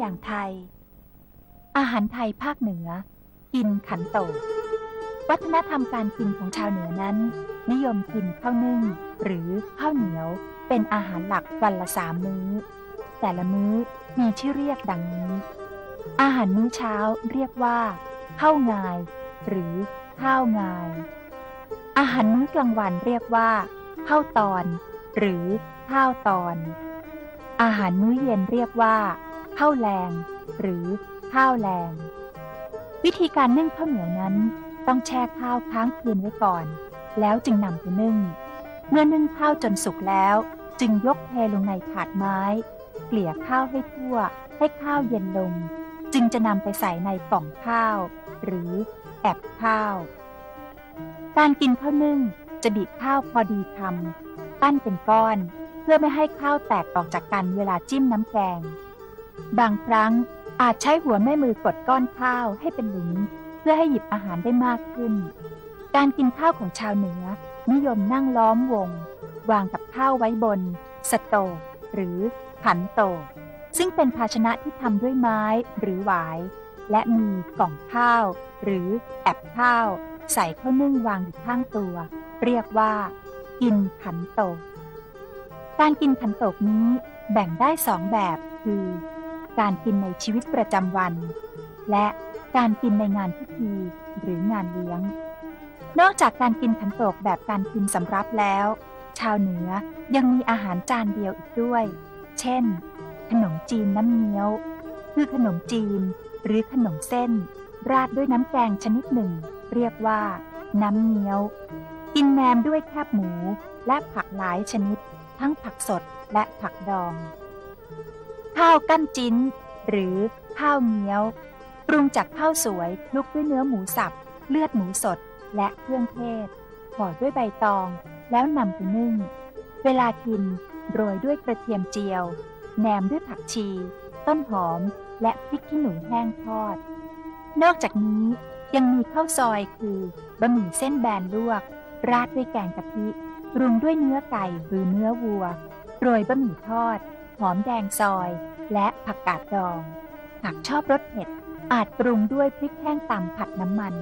อาหารไทยภาคเหนือ กินขันโตกวัฒนธรรมการกินของชาวเหนือนั้น นิยมกินข้าวนึ่ง หรือข้าวเหนียว เป็นอาหารหลักวันละสามมื้อ แต่ละมื้อมีชื่อเรียกดังนี้ อาหารมื้อเช้าเรียกว่าข้าวงาย หรือข้าวงาย อาหารมื้อกลางวันเรียกว่าข้าวตอน หรือข้าวตอน อาหารมื้อเย็นเรียกว่า ข้าวแรงหรือข้าวแรงวิธีการนึ่งข้าวเหนียวนั้น ต้องแช่ข้าวค้างคืนไว้ก่อน แล้วจึงนำไปนึ่ง เมื่อนึ่งข้าวจนสุกแล้ว จึงยกเทลงในถาดไม้ เกลี่ยข้าวให้ทั่ว ให้ข้าวเย็นลง จึงจะนำไปใส่ในกล่องข้าว หรือแอบข้าว การกินข้าวนึ่งจะบีบข้าวพอดีคำปั้นเป็นก้อน เพื่อไม่ให้ข้าวแตกออกจากกันเวลาจิ้มน้ำแกง บางครั้งอาจใช้หัวแม่มือกดก้อนข้าวให้เป็นหลุม เพื่อให้หยิบอาหารได้มากขึ้น การกินข้าวของชาวเหนือ นิยมนั่งล้อมวง วางกับข้าวไว้บน สโตหรือขันโต ซึ่งเป็นภาชนะที่ทำด้วยไม้หรือหวาย และมีกล่องข้าว หรือแอบข้าว ใส่ข้าวนึ่งวางอยู่ข้างตัว เรียกว่า กินขันโตกการกินขันโตกนี้แบ่งได้สองแบบคือ การกินในชีวิตประจำวัน และการกินในงานพิธีหรืองานเลี้ยง นอกจากการกินขันโตกแบบการกินสำรับแล้ว ชาวเหนือยังมีอาหารจานเดียวอีกด้วย เช่น ขนมจีนน้ำเงี้ยว คือขนมจีน หรือขนมเส้น ราดด้วยน้ำแกงชนิดหนึ่ง เรียกว่า น้ำเงี้ยว กินแหนมด้วยแคบหมูและผักหลายชนิด ทั้งผักสดและผักดอง ข้าวกั้นจิ้น หรือข้าวเงี้ยว ปรุงจากข้าวสวยคลุกด้วยเนื้อหมูสับ เลือดหมูสดและเครื่องเทศห่อด้วยใบตอง แล้วนำไปนึ่ง เวลากินโรยด้วยกระเทียมเจียว แหนมด้วยผักชี ต้นหอม และพริกขี้หนูแห้งทอด นอกจากนี้ยังมีข้าวซอยคือบะหมี่เส้นแบนลวก ราดด้วยแกงกะทิปรุงด้วยเนื้อไก่หรือเนื้อวัว โรยบะหมี่ทอด หอมแดงซอย และผักกาดดอง หากชอบรสเผ็ดอาจปรุงด้วยพริกแห้งตำผัดน้ำมัน